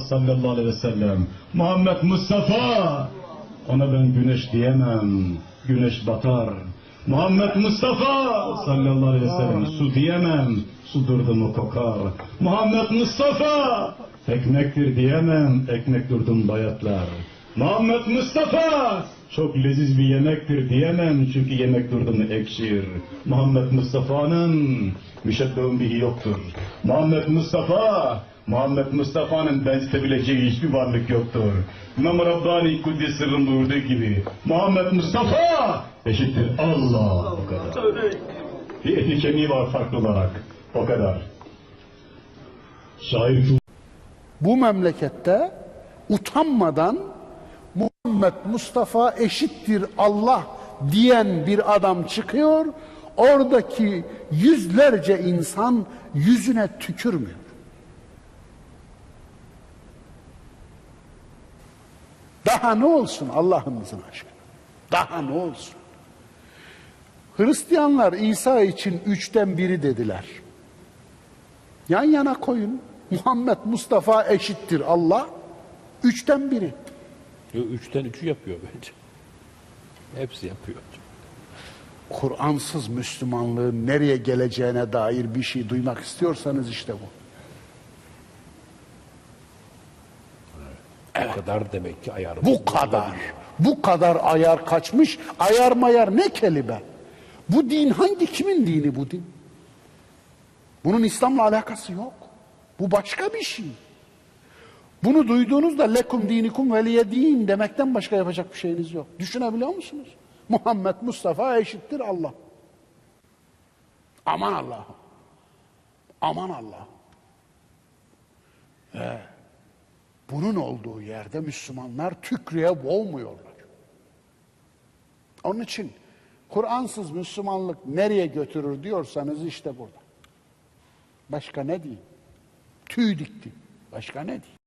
sallallahu aleyhi ve sellem. Muhammed Mustafa. Ona ben güneş diyemem. Güneş batar. Muhammed Mustafa sallallahu aleyhi ve sellem. Su diyemem. Su durdu mu kokar. Muhammed Mustafa. Ekmektir diyemem. Ekmek durdum bayatlar. Muhammed Mustafa. Çok leziz bir yemektir diyemem çünkü yemek durdu mu ekşir. Muhammed Mustafa'nın müşebbehun bihi yoktur. Muhammed Mustafa Muhammed Mustafa'nın benzetebileceği hiçbir varlık yoktur. İmam Rabbani Kuddis Sırrın buyurduğu gibi Muhammed Mustafa eşittir Allah o kadar. Bir ehli kemiği var farklı olarak o kadar. Şair bu memlekette utanmadan Muhammed Mustafa eşittir Allah diyen bir adam çıkıyor. Oradaki yüzlerce insan yüzüne tükürmüyor. Daha ne olsun Allah'ımızın aşkına? Daha ne olsun? Hristiyanlar İsa için üçten biri dediler. Yan yana koyun. Muhammed Mustafa eşittir Allah. Üçten biri. Üçten üçü yapıyor bence. Hepsi yapıyor. Kur'ansız Müslümanlığın nereye geleceğine dair bir şey duymak istiyorsanız işte bu. Bu kadar demek ki ayar. Bu kadar. Bu kadar ayar kaçmış. Ayar mayar ne kelime? Bu din hangi kimin dini bu din? Bunun İslam'la alakası yok. Bu başka bir şey. Bunu duyduğunuzda lekum dinikum veliye din demekten başka yapacak bir şeyiniz yok. Düşünebiliyor musunuz? Muhammed Mustafa eşittir Allah. Aman Allah'ım. Aman Allah'ım. Ve bunun olduğu yerde Müslümanlar tükrüğe boğmuyorlar. Onun için Kur'ansız Müslümanlık nereye götürür diyorsanız işte burada. Başka ne diyeyim? Tüy dikti. Başka ne diyeyim?